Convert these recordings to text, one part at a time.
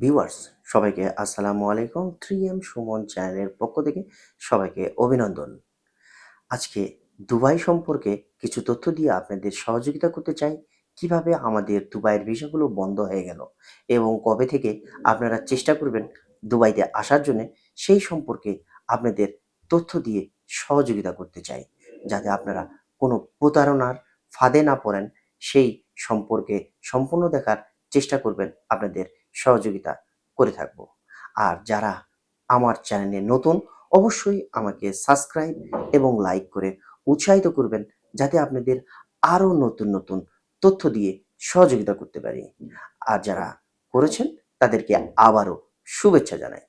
Viewers সবাইকে আসসালামু আলাইকুম থ্রি এম সুমন চ্যানেলের পক্ষ থেকে সবাইকে অভিনন্দন। আজকে দুবাই সম্পর্কে কিছু তথ্য দিয়ে আপনাদের সহযোগিতা করতে চাই, কীভাবে আমাদের দুবাইয়ের ভিসাগুলো বন্ধ হয়ে গেল এবং কবে থেকে আপনারা চেষ্টা করবেন দুবাইতে আসার জন্য, সেই সম্পর্কে আপনাদের তথ্য দিয়ে সহযোগিতা করতে চাই, যাতে আপনারা কোনো প্রতারণার ফাঁদে না পড়েন, সেই সম্পর্কে সম্পূর্ণ দেখার চেষ্টা করবেন আপনাদের সহযোগিতা করে থাকব। আর যারা আমার চ্যানেলে নতুন, অবশ্যই আমাকে সাবস্ক্রাইব এবং লাইক করে উৎসাহিত করবেন যাতে আপনাদের আরও নতুন নতুন তথ্য দিয়ে সহযোগিতা করতে পারি। আর যারা করেছেন, তাদেরকে আবারও শুভেচ্ছা জানাই।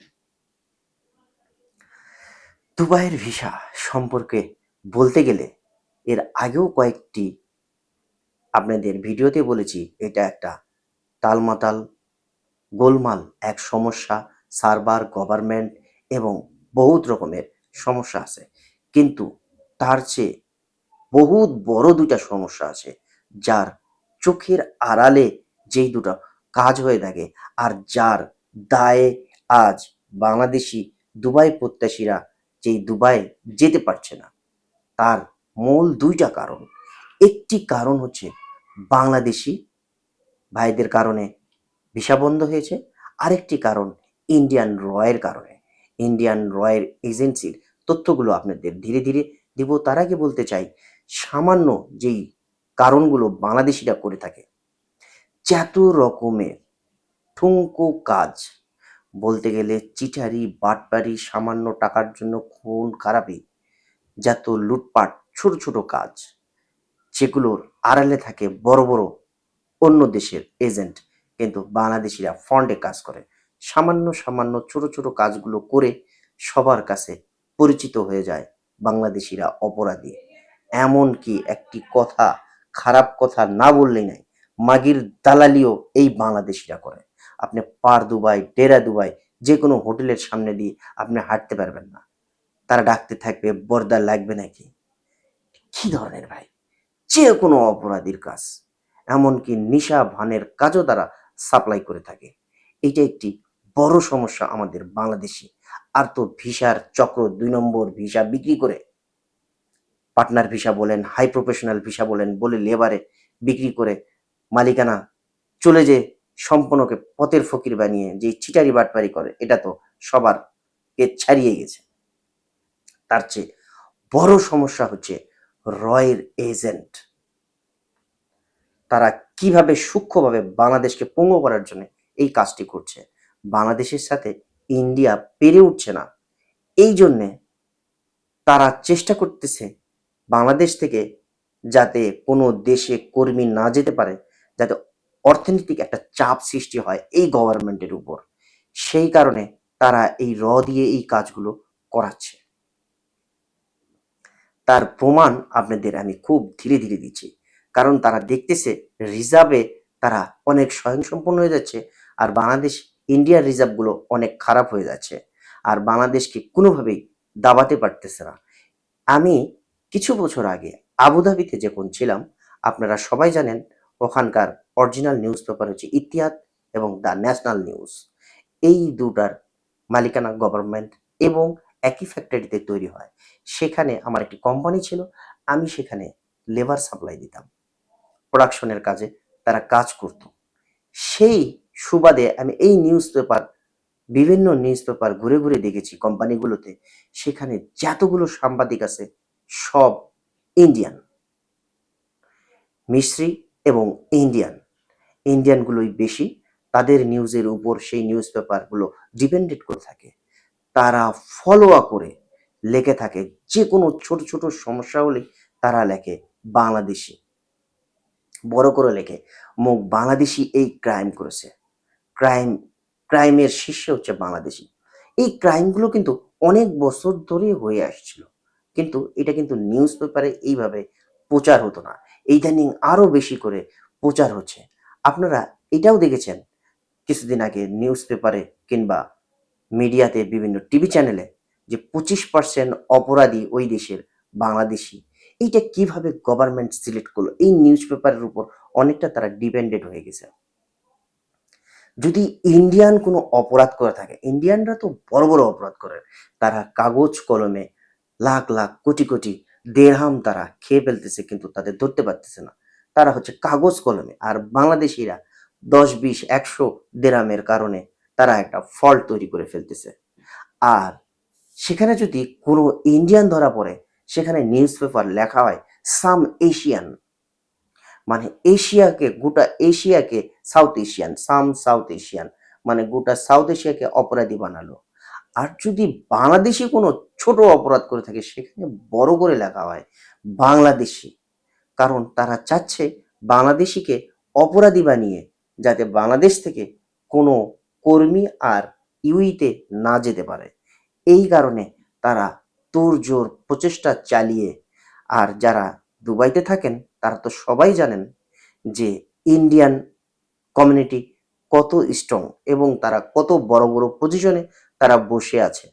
দুবাইয়ের ভিসা সম্পর্কে বলতে গেলে, এর আগেও কয়েকটি আপনাদের ভিডিওতে বলেছি, এটা একটা তালমাতাল, গোলমাল এক সমস্যা, সার্ভার, গভর্নমেন্ট এবং বহুত রকমের সমস্যা আছে। কিন্তু তার চেয়ে বহুত বড় দুটা সমস্যা আছে, যার চোখের আড়ালে যেই দুটো কাজ হয়ে থাকে আর যার দায়ে আজ বাংলাদেশি দুবাই প্রত্যাশীরা যেই দুবাই যেতে পারছে না, তার মূল দুইটা কারণ। একটি কারণ হচ্ছে বাংলাদেশি ভাইদের কারণে ভিসা বন্ধ হয়েছে। আরেকটি কারণ ইন্ডিয়ান রয়ের কারণে। ইন্ডিয়ান রয়ের এজেন্সির তথ্যগুলো আপনাদের ধীরে ধীরে দিব। তার আগে বলতে চাই, সামান্য যেই কারণগুলো বাংলাদেশিরা করে থাকে, যত রকমের ঠুঙ্কো কাজ। বলতে গেলে চিটারি, বাটপারি, সামান্য টাকার জন্য খুন, খারাপি, যত লুটপাট, ছোট ছোট কাজ, যেগুলোর আড়ালে থাকে বড় বড় অন্য দেশের এজেন্ট, কিন্তু বাংলাদেশিরা ফন্ডে কাজ করে। সামান্য সামান্য ছোট ছোট কাজগুলো করে সবার কাছে পরিচিত হয়ে যায় বাংলাদেশিরা অপরাধী। এমনকি একটি কথা, খারাপ কথা না বললেই নাই, মাগির দালালিও এই বাংলাদেশিরা করে। আপনি পার দুবাই, ডেরা দুবাই যে কোনো হোটেলের সামনে দিয়ে আপনি হাঁটতে পারবেন না। তারা ডাকতে থাকবে বর্দা লাগবে নাকি? কি ধরনের ভাই? যে কোনো অপরাধীর কাজ। এমনকি নিশা ভানের কাজও তারা সাপ্লাই করে থাকে। এটা একটি বড় সমস্যা আমাদের বাংলাদেশি। আর তো ভিসার চক্র দুই নম্বর ভিসা বিক্রি করে পার্টনার ভিসা বলেন হাই প্রফেশনাল ভিসা বলেন, বলে লেবারে বিক্রি করে মালিকানা চলে যে সম্পূর্ণকে পথের ফকির বানিয়ে যে চিটারি বাটপারি করে, এটা তো সবার কে ছাড়িয়ে গেছে। তার চেয়ে বড় সমস্যা হচ্ছে রয়ের এজেন্ট তারা কীভাবে সূক্ষ্মভাবে বাংলাদেশকে পঙ্গু করার জন্য এই কাজটি করছে। বাংলাদেশের সাথে ইন্ডিয়া পেরে উঠছে না। এই জন্যে তারা চেষ্টা করতেছে বাংলাদেশ থেকে যাতে কোনো দেশে কর্মী না যেতে পারে, যাতে অর্থনৈতিক একটা চাপ সৃষ্টি হয় এই গভর্নমেন্টের উপর। সেই কারণে তারা এই র দিয়ে এই কাজগুলো করাচ্ছে। তার প্রমাণ আপনাদের আমি খুব ধীরে ধীরে দিচ্ছি। কারণ তারা দেখতেছে রিজার্ভে তারা অনেক স্বয়ংসম্পন্ন হয়ে যাচ্ছে আর বাংলাদেশ, ইন্ডিয়ার রিজার্ভগুলো অনেক খারাপ হয়ে যাচ্ছে আর বাংলাদেশকে কোনোভাবেই দাবাতে পারতেছে না। আমি কিছু বছর আগে আবুধাবিতে যখন ছিলাম, আপনারা সবাই জানেন ওখানকার অরিজিনাল নিউজ পেপার হচ্ছে ইতিহাদ এবং দ্য ন্যাশনাল নিউজ এই দুটার মালিকানা গভর্নমেন্ট এবং একই ফ্যাক্টরিতে তৈরি হয়। সেখানে আমার একটি কোম্পানি ছিল, আমি সেখানে লেবার সাপ্লাই দিতাম। প্রোডাকশনের কাজে তারা কাজ করত। সেই সুবাদে আমি এই নিউজ পেপার বিভিন্ন নিউজ পেপার ঘুরে ঘুরে দেখেছি কোম্পানিগুলোতে, সেখানে যতগুলো সাংবাদিক আছে, সব ইন্ডিয়ান মিস্ত্রি এবং ইন্ডিয়ান ইন্ডিয়ানগুলোই বেশি, তাদের নিউজের উপর সেই নিউজ পেপারগুলো ডিপেন্ডেড করে থাকে। তারা ফলো করে, লেখে থাকে যে কোনো ছোট ছোট সমস্যা হলে তারা লেখে বাংলাদেশি। বড় করে লেখে, মুখ বাংলাদেশি এই ক্রাইম করেছে। ক্রাইম ক্রাইমের শীর্ষে হচ্ছে বাংলাদেশি। এই ক্রাইমগুলো কিন্তু অনেক বছর ধরে হয়ে আসছিল। কিন্তু এটা কিন্তু নিউজ পেপারে এইভাবে প্রচার হতো না। ইদানিং আরও বেশি করে প্রচার হচ্ছে। আপনারা এটাও দেখেছেন, কিছুদিন আগে নিউজ পেপারে কিংবা মিডিয়াতে বিভিন্ন টিভি চ্যানেলে যে পঁচিশ পার্সেন্ট অপরাধী ওই দেশের বাংলাদেশি এইটা কীভাবে গভর্নমেন্ট সিলেক্ট করল? এই নিউজ পেপারের উপর অনেকটা তারা ডিপেন্ডেড হয়ে গেছে। যদি ইন্ডিয়ান কোনো অপরাধ করে থাকে ইন্ডিয়ানরা তো বড় বড় অপরাধ করে। তারা কাগজ কলমে লাখ লাখ, কোটি কোটি দেড়হাম তারা খেয়ে ফেলতেছে কিন্তু তাদের ধরতে পারতেছে না। তারা হচ্ছে কাগজ কলমে। আর বাংলাদেশিরা দশ, বিশ, একশো দেরামের কারণে তারা একটা ফল্ট তৈরি করে ফেলতেছে। আর সেখানে যদি কোনো ইন্ডিয়ান ধরা পড়ে সেখানে নিউজ পেপার লেখা হয় সাম এশিয়ান মানে এশিয়াকে, গোটা এশিয়াকে south Asian some south Asian মানে গোটা সাউথ এশিয়াকে অপরাধী বানালো। আর যদি বাংলাদেশি কোনো ছোট অপরাধ করে থাকে, সেখানে বড় করে লেখা হয়, বাংলাদেশি। কারণ তারা চাচ্ছে বাংলাদেশিকে অপরাধী বানিয়ে, যাতে বাংলাদেশ থেকে কোনো কর্মী আর ইউইতে না যেতে পারে। এই কারণে তারা তোড়জোড় প্রচেষ্টা চালিয়ে। আর যারা দুবাইতে থাকেন, তারা তো সবাই জানেন যে ইন্ডিয়ান কমিউনিটি কত স্ট্রং এবং তারা কত বড় বড় পজিশনে তারা বসে আছে।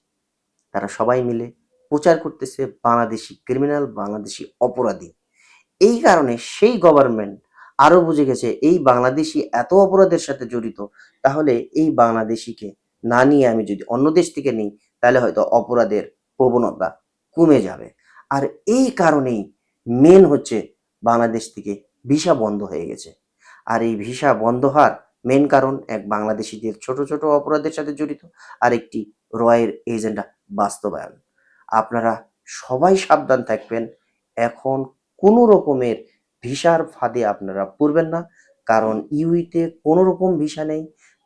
তারা সবাই মিলে প্রচার করতেছে বাংলাদেশি ক্রিমিনাল বাংলাদেশি অপরাধী। এই কারণে সেই গভর্নমেন্ট আরও বুঝে গেছে, এই বাংলাদেশি এত অপরাধের সাথে জড়িত, তাহলে এই বাংলাদেশিকে না নিয়ে আমি যদি অন্য দেশ থেকে নিই, তাহলে হয়তো অপরাধের প্রবণতা কমে যাবে। আর এই কারণেই মেন হচ্ছে বাংলাদেশ থেকে ভিসা বন্ধ হয়ে গেছে। আর এই ভিসা বন্ধ হওয়ার মেন কারণ এক বাংলাদেশিদের ছোট ছোট অপরাধের সাথে জড়িত, আর একটি রয়ের এজেন্ডা বাস্তবায়ন। আপনারা সবাই সাবধান থাকবেন, এখন কোনো রকমের ভিসার ফাঁদে আপনারা পড়বেন না, কারণ ইউইতে কোনো রকম ভিসা নেই।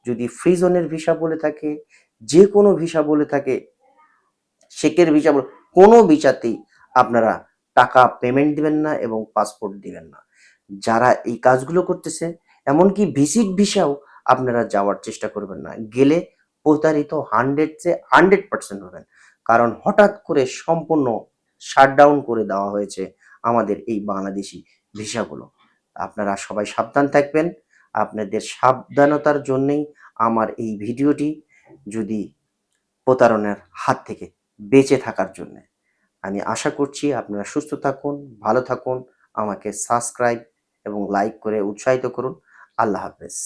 যদি ফ্রি জোনের ভিসা বলে থাকে যে কোনো ভিসা বলে থাকে শেকের ভিসা কোনো ভিসাতেই আপনারা টাকা পেমেন্ট দিবেন না এবং পাসপোর্ট দিবেন না। যারা এই কাজগুলো করতেছে, এমনকি ভিজিট ভিসাও আপনারা যাওয়ার চেষ্টা করবেন না। গেলে প্রতারিত হান্ড্রেড সে হান্ড্রেড পার্সেন্ট হবেন। কারণ হঠাৎ করে সম্পূর্ণ শাটডাউন করে দেওয়া হয়েছে আমাদের এই বাংলাদেশি ভিসাগুলো আপনারা সবাই সাবধান থাকবেন। আপনাদের সাবধানতার জন্যেই আমার এই ভিডিওটি যদি প্রতারণার হাত থেকে বেঁচে থাকার জন্য। আমি আশা করছি আপনারা সুস্থ থাকুন, ভালো থাকুন, আমাকে সাবস্ক্রাইব এবং লাইক করে উৎসাহিত করুন। আল্লাহ হাফেজ।